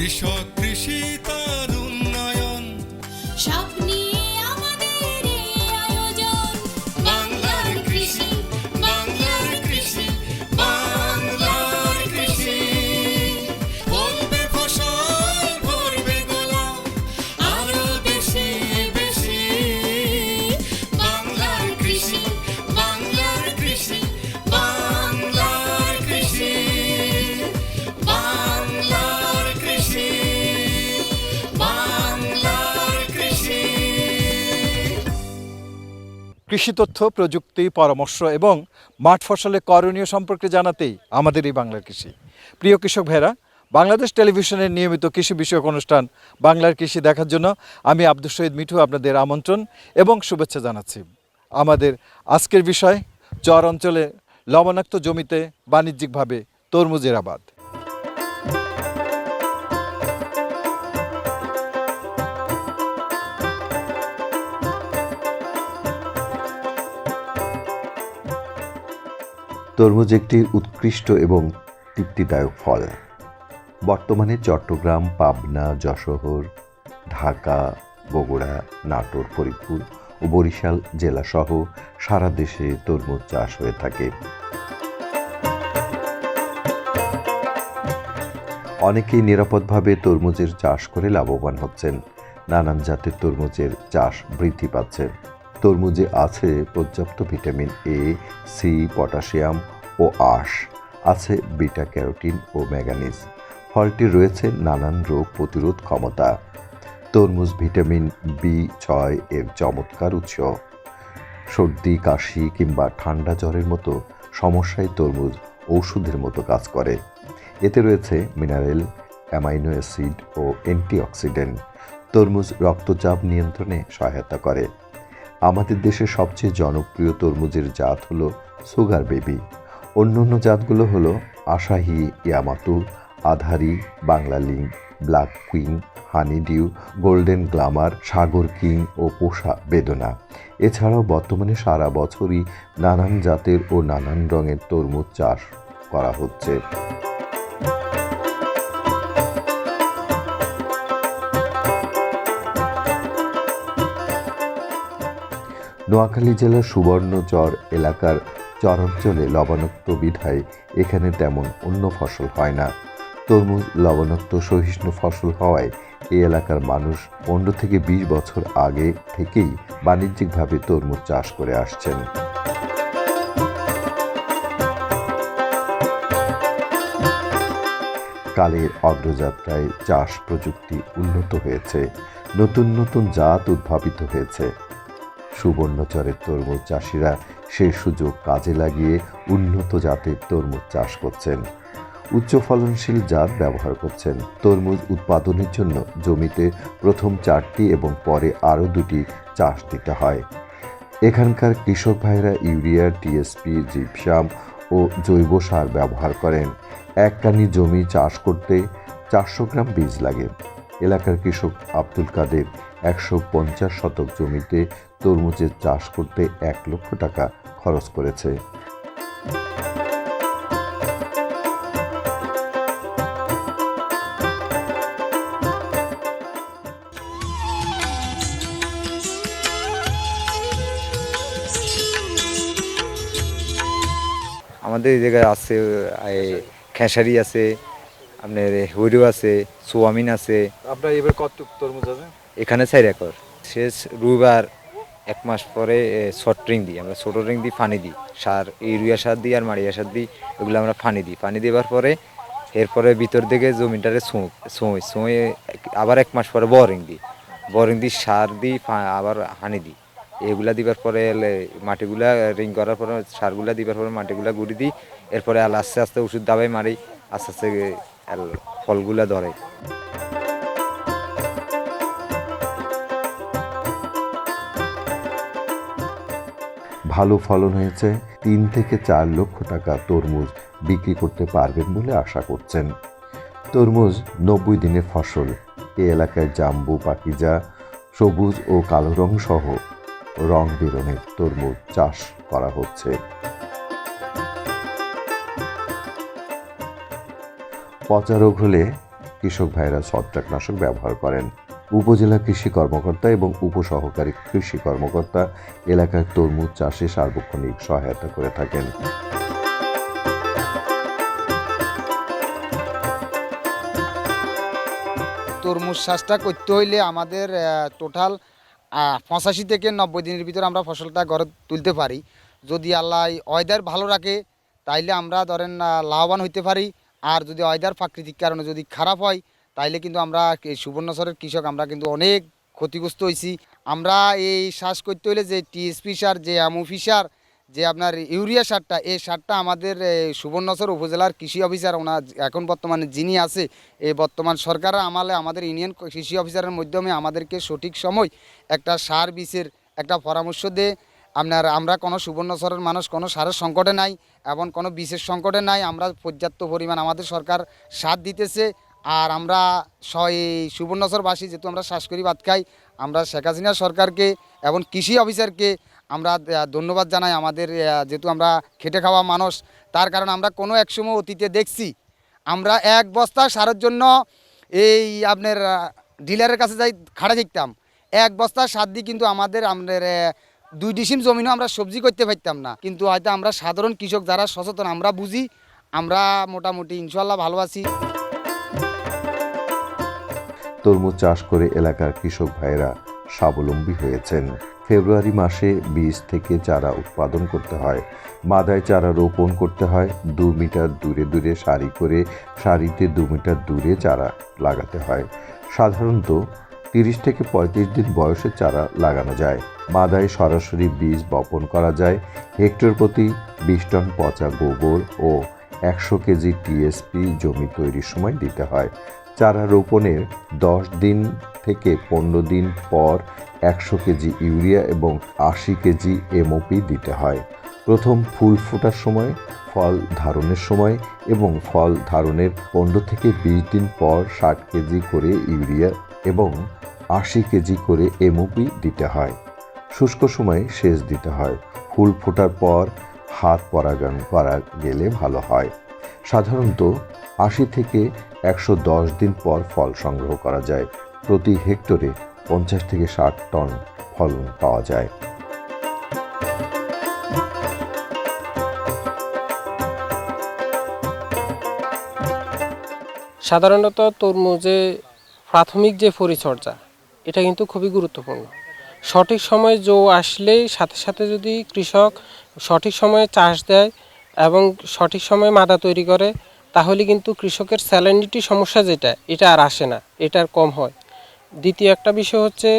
কৃষক কৃষি তার কৃষি তথ্য প্রযুক্তি, পরামর্শ এবং মাঠ ফসলের করণীয় সম্পর্কে জানাতেই আমাদের এই বাংলার কৃষি। প্রিয় কৃষক ভাইরা, বাংলাদেশ টেলিভিশনের নিয়মিত কৃষি বিষয়ক অনুষ্ঠান বাংলার কৃষি দেখার জন্য আমি আব্দুল শহীদ মিঠু আপনাদের আমন্ত্রণ এবং শুভেচ্ছা জানাচ্ছি। আমাদের আজকের বিষয়, চর অঞ্চলে লবণাক্ত জমিতে বাণিজ্যিকভাবে তরমুজের আবাদ। তরমুজ একটি উৎকৃষ্ট এবং তৃপ্তিদায়ক ফল। বর্তমানে চট্টগ্রাম, পাবনা, যশোর, ঢাকা, বগুড়া, নাটোর, ফরিদপুর ও বরিশাল জেলাসহ সারা দেশে তরমুজ চাষ হয়ে থাকে। অনেকেই নিরাপদভাবে তরমুজের চাষ করে লাভবান হচ্ছেন। নানান জাতের তরমুজের চাষ বৃদ্ধি পাচ্ছে। তরমুজে আছে পর্যাপ্ত ভিটামিন এ সি পটাশিয়াম ও আশ, আছে বিটা ক্যারোটিন ও ম্যাঙ্গানিজ ফলটি রয়েছে নানান রোগ প্রতিরোধ ক্ষমতা। তরমুজ ভিটামিন বি ছয় এর চমৎকার উৎস। সর্দি, কাশি কিংবা ঠান্ডা জ্বরের মতো সমস্যায় তরমুজ ঔষধের মতো কাজ করে। এতে রয়েছে মিনারেল, অ্যামাইনো অ্যাসিড ও অ্যান্টিঅক্সিডেন্ট। তরমুজ রক্তচাপ নিয়ন্ত্রণে সহায়তা করে। আমাদের দেশের সবচেয়ে জনপ্রিয় তরমুজের জাত হলো সুগার বেবি। অন্যান্য জাতগুলো হলো আশাহি, ইয়ামাতু, আধারি Bangla link black queen honey dew golden glamour, Sagar king ও পোষা বেদনা। এছাড়াও বর্তমানে সারা বছরই নানান জাতের ও নানান রঙের তরমুজ চাষ করা হচ্ছে। নোয়াখালী জেলার সুবর্ণচর এলাকার চরাঞ্চলে লবণাক্ত বিধায় এখানে তেমন অন্য ফসল হয় না। তরমুজ লবণাক্ত সহিষ্ণু ফসল হওয়ায় এই এলাকার মানুষ পনেরো থেকে বিশ বছর আগে থেকেই বাণিজ্যিকভাবে তরমুজ চাষ করে আসছেন। কালের অগ্রযাত্রায় চাষ প্রযুক্তি উন্নত হয়েছে। নতুন নতুন জাত উদ্ভাবিত হয়েছে। সুবর্ণচরের তরমুজ চাষিরা সেই সুযোগ কাজে লাগিয়ে উন্নত জাতের তরমুজ চাষ করছেন। উচ্চ ফলনশীল জাত ব্যবহার করছেন। তরমুজ উৎপাদনের জন্য জমিতে প্রথম চারটি এবং পরে আরও দুটি চাষ দিতে হয়। এখানকার কৃষক ভাইরা ইউরিয়া, টিএসপি, জিপসাম ও জৈব সার ব্যবহার করেন। এক কানি জমি চাষ করতে চারশো গ্রাম বীজ লাগে। এলাকার কৃষক আব্দুল কাদের একশো পঞ্চাশ শতক জমিতে তরমুজের চাষ করতে এক লক্ষ টাকা খরচ করেছে। আমাদের এই জায়গায় আছে খেসারি আছে আপনার হইরু আছে সোয়ামিন আছে। আপনার এবার কত তরমুজ আছে? এখানে চার একর। শেষ রবিবার এক মাস পরে শর্ট রিং দিই, আমরা ছোটো রিং দিই পানি দিই। সার, ইউরিয়া সার দিই আর মারিয়া সার দিই, এগুলো আমরা পানি দিই। পানি দেওয়ার পরে, এরপরে ভিতর দিকে জমিটারে ছোঁই ছোঁয়ে আবার এক মাস পরে বোরিং দিই। বরিং দিই, সার দিই আবার হানি দিই। এগুলা দিবার পরে মাটিগুলা রিং করার পরে সারগুলা দিবার পরে মাটিগুলা গুড়ি দিই। এরপরে আস্তে আস্তে ওষুধ দাবাই মারি, আস্তে আস্তে ফলগুলা ধরে। ভালো ফলন হয়েছে। তিন থেকে চার লক্ষ টাকা তরমুজ বিক্রি করতে পারবেন বলে আশা করছেন। তরমুজ নব্বই দিনের ফসল। এ এলাকায় জাম্বু, পাকিজা, সবুজ ও কালো রং সহ রং বেরঙের তরমুজ চাষ করা হচ্ছে। পচা রোগ হলে কৃষক ভাইরা ছত্রাকনাশক ব্যবহার করেন। উপজেলা কৃষি কর্মকর্তা এবং উপসহকারী কৃষি কর্মকর্তা এলাকার তরমুজ চাষে সার্বক্ষণিক সহায়তা করে থাকেন। তরমুজ চাষটা করতে হইলে আমাদের টোটাল পঁচাশি থেকে নব্বই দিনের ভিতরে আমরা ফসলটা ঘরে তুলতে পারি। যদি আল্লাহ ওয়েদার ভালো রাখে, তাইলে আমরা ধরেন লাভবান হইতে পারি। আর যদি ওয়েদার প্রাকৃতিক কারণে যদি খারাপ হয় তাইলে কিন্তু আমরা এই সুবর্ণচরের কৃষক আমরা কিন্তু অনেক ক্ষতিগ্রস্ত হয়েছি আমরা এই চাষ করতে হলে যে টিএসপি সার, যে অ্যামোফি সার, যে আপনার ইউরিয়া সারটা এই সারটা আমাদের এই সুবর্ণচর উপজেলার কৃষি অফিসার ওনার এখন বর্তমানে যিনি আছে এই বর্তমান সরকারের আমলে আমাদের ইউনিয়ন কৃষি অফিসারের মাধ্যমে আমাদেরকে সঠিক সময় একটা সার বীজের একটা পরামর্শ দিয়ে আপনার, আমরা কোনো সুবর্ণচরের মানুষ কোনো সারের সংকটে নাই এবং কোনো বীজের সংকটে নাই। আমরা পর্যাপ্ত পরিমাণ আমাদের সরকার সার দিতেছে। আর আমরা এই সুবর্ণচরবাসী যেহেতু আমরা শ্বাস করি ভাত খাই আমরা শেখ হাসিনা সরকারকে এবং কৃষি অফিসারকে আমরা ধন্যবাদ জানাই। আমাদের যেহেতু আমরা খেটে খাওয়া মানুষ তার কারণ আমরা কোনো এক সময় অতীতে দেখছি আমরা এক বস্তা সারের জন্য এই আপনার ডিলারের কাছে যাই খাড়া দেখতাম। এক বস্তা সার দিয়ে কিন্তু আমাদের আহ, দুই ডিসিম জমিনও আমরা সবজি করতে পারতাম না। কিন্তু হয়তো আমরা সাধারণ কৃষক যারা সচেতন আমরা বুঝি আমরা মোটামুটি ইনশাল্লাহ ভালো আছি। তরমুজ চাষ করে এলাকার কৃষক ভাইরা স্বাবলম্বী হয়েছেন। ফেব্রুয়ারি মাসে বীজ থেকে চারা উৎপাদন করতে হয়। মাদায় চারা রোপণ করতে হয়। দু মিটার দূরে দূরে সারি করে সারিতে দু মিটার দূরে চারা লাগাতে হয়। সাধারণত তিরিশ থেকে পঁয়ত্রিশ দিন বয়সে চারা লাগানো যায়। মাদায় সরাসরি বীজ বপন করা যায়। হেক্টর প্রতি বিশ টন পচা গোবর ও একশো কেজি টিএসপি জমি তৈরির সময় দিতে হয়। চারা রোপণের দশ দিন থেকে পনেরো দিন পর একশো কেজি ইউরিয়া এবং আশি কেজি এমওপি দিতে হয়। প্রথম ফুল ফোটার সময়, ফল ধারণের সময় এবং ফল ধারণের পনেরো থেকে বিশ দিন পর ষাট কেজি করে ইউরিয়া এবং আশি কেজি করে এমওপি দিতে হয়। শুষ্ক সময়ে সেচ দিতে হয়। ফুল ফোটার পর হাত পরাগায়ন করা গেলে ভালো হয়। সাধারণত আশি থেকে একশো দশ দিন পর ফল সংগ্রহ করা যায়। প্রতি হেক্টরে পঞ্চাশ থেকে ষাট টন ফলন পাওয়া যায়। সাধারণত তরমুজে প্রাথমিক যে পরিচর্যা, এটা কিন্তু খুবই গুরুত্বপূর্ণ। সঠিক সময়ে জো আসলেই সাথে সাথে যদি কৃষক সঠিক সময়ে চাষ দেয় এবং সঠিক সময়ে মাদা তৈরি করে তাহলে কিন্তু কৃষকের স্যালানিটি সমস্যা যেটা, এটা আর আসে না, এটা আর কম হয়। দ্বিতীয় একটা বিষয় হচ্ছে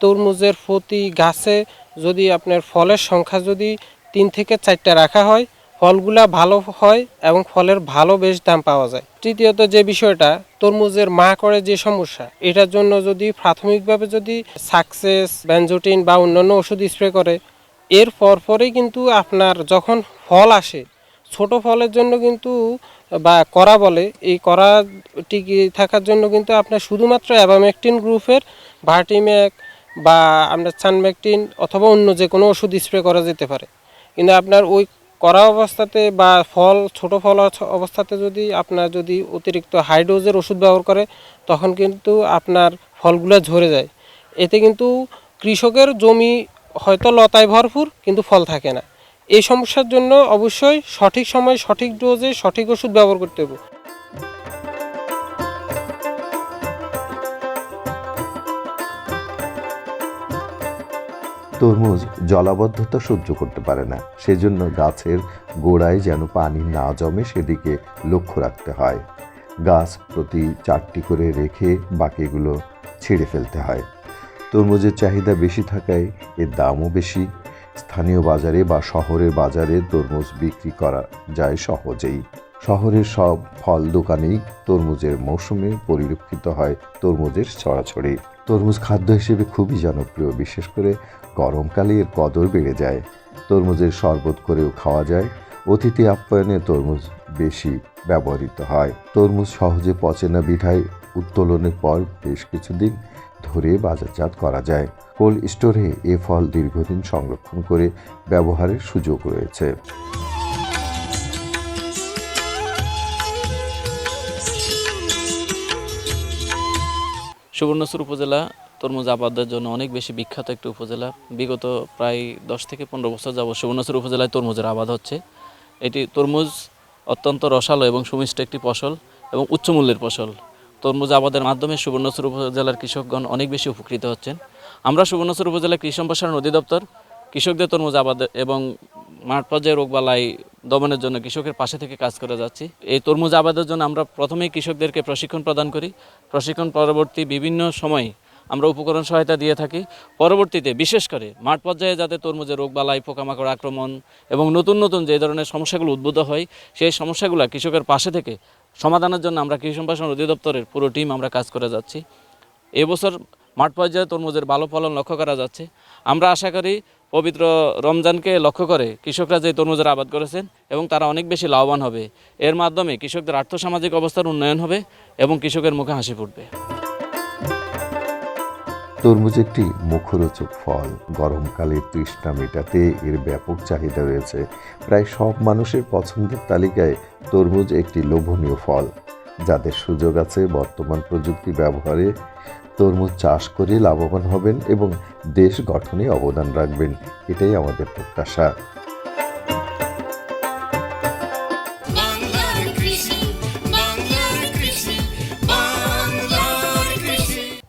তরমুজের প্রতি গাছে যদি আপনার ফলের সংখ্যা যদি তিন থেকে চারটা রাখা হয়, ফলগুলা ভালো হয় এবং ফলের ভালো বেশ দাম পাওয়া যায়। তৃতীয়ত যে বিষয়টা, তরমুজের মা করে যে সমস্যা, এটার জন্য যদি প্রাথমিকভাবে যদি সাকসেস ব্যানজোটিন বা অন্যান্য ওষুধ স্প্রে করে, এর পরপরেই কিন্তু আপনার যখন ফল আসে ছোট ফলের জন্য কিন্তু, বা করা বলে, এই করা টিকে থাকার জন্য কিন্তু আপনার শুধুমাত্র অ্যাবামেকটিন গ্রুপের ভার্টিম্যাক বা আপনার সানম্যাকটিন অথবা অন্য যে কোনো ওষুধ স্প্রে করা যেতে পারে। কিন্তু আপনার ওই করা অবস্থাতে বা ফল, ছোট ফল অবস্থাতে যদি আপনার যদি অতিরিক্ত হাই ডোজের ওষুধ ব্যবহার করে, তখন কিন্তু আপনার ফলগুলো ঝরে যায়। এতে কিন্তু কৃষকের জমি হয়তো লতায় ভরপুর, কিন্তু ফল থাকে না। এই সমস্যার জন্য অবশ্যই সঠিক সময় সঠিক ডোজে সঠিক ওষুধ ব্যবহার করতে হবে। তরমুজ জলাবদ্ধতা সহ্য করতে পারে না, সেজন্য গাছের গোড়ায় যেন পানি না জমে সেদিকে লক্ষ্য রাখতে হয়। গাছ প্রতি চারটি করে রেখে বাকিগুলো ছিঁড়ে ফেলতে হয়। তরমুজের চাহিদা বেশি থাকায় এর দামও বেশি। স্থানীয় বাজারে বা শহরের বাজারে তরমুজ বিক্রি করা যায় সহজেই। শহরের সব ফল দোকানেই তরমুজের মৌসুমে পরিলক্ষিত হয় তরমুজের ছড়াছড়ি। তরমুজ খাদ্য হিসেবে খুবই জনপ্রিয়, বিশেষ করে গরমকালে এর কদর বেড়ে যায়। তরমুজের শরবত করেও খাওয়া যায়। অতিথি আপ্যায়নে তরমুজ বেশি ব্যবহৃত হয়। তরমুজ সহজে পচে না বিধায় উত্তোলনের পর বেশ কিছুদিন ধরে বাজারজাত করা যায়। কোল্ড স্টোরে এ ফল দীর্ঘদিন সংরক্ষণ করে ব্যবহারের সুযোগ রয়েছে। সুবর্ণচর উপজেলা তরমুজ আবাদের জন্য অনেক বেশি বিখ্যাত একটি উপজেলা। বিগত প্রায় দশ থেকে পনেরো বছর যাবৎ সুবর্ণচর উপজেলায় তরমুজের আবাদ হচ্ছে। এটি তরমুজ অত্যন্ত রসালো এবং সুমিষ্ট একটি ফসল এবং উচ্চ মূল্যের ফসল। তরমুজ আবাদের মাধ্যমে সুবর্ণচর উপজেলার কৃষকগণ অনেক বেশি উপকৃত হচ্ছেন। আমরা সুবর্ণচর উপজেলা কৃষি সম্প্রসারণ অধিদপ্তর কৃষকদের তরমুজ আবাদ এবং মাঠ পর্যায়ে রোগবালাই দমনের জন্য কৃষকের পাশে থেকে কাজ করে যাচ্ছি। এই তরমুজ আবাদের জন্য আমরা প্রথমেই কৃষকদেরকে প্রশিক্ষণ প্রদান করি। প্রশিক্ষণ পরবর্তী বিভিন্ন সময় আমরা উপকরণ সহায়তা দিয়ে থাকি। পরবর্তীতে বিশেষ করে মাঠ পর্যায়ে যাতে তরমুজের রোগবালাই পোকামাকড় আক্রমণ এবং নতুন নতুন যে ধরনের সমস্যাগুলো উদ্ভূত হয়, সেই সমস্যাগুলো কৃষকের পাশে থেকে সমাধানের জন্য আমরা কৃষি সম্প্রসারণ অধিদপ্তরের পুরো টিম আমরা কাজ করে যাচ্ছি। এবছর মাঠ পর্যায়ে তরমুজের ভালো ফলন লক্ষ্য করা যাচ্ছে। আমরা আশা করি পবিত্র রমজানকে লক্ষ্য করে কৃষকরা যে তরমুজের আবাদ করেছেন এবং তারা অনেক বেশি লাভবান হবে। এর মাধ্যমে কৃষকদের আর্থসামাজিক অবস্থার উন্নয়ন হবে এবং কৃষকের মুখে হাসি ফুটবে। তরমুজ একটি মুখরোচক ফল। গরমকালে তৃষ্ণা মেটাতে এর ব্যাপক চাহিদা রয়েছে। প্রায় সব মানুষের পছন্দের তালিকায় তরমুজ একটি লোভনীয় ফল। যাদের সুযোগ আছে বর্তমান প্রযুক্তি ব্যবহারে তরমুজ চাষ করে লাভবান হবেন এবং দেশ গঠনে অবদান রাখবেন। এটাই আমাদের প্রত্যাশা।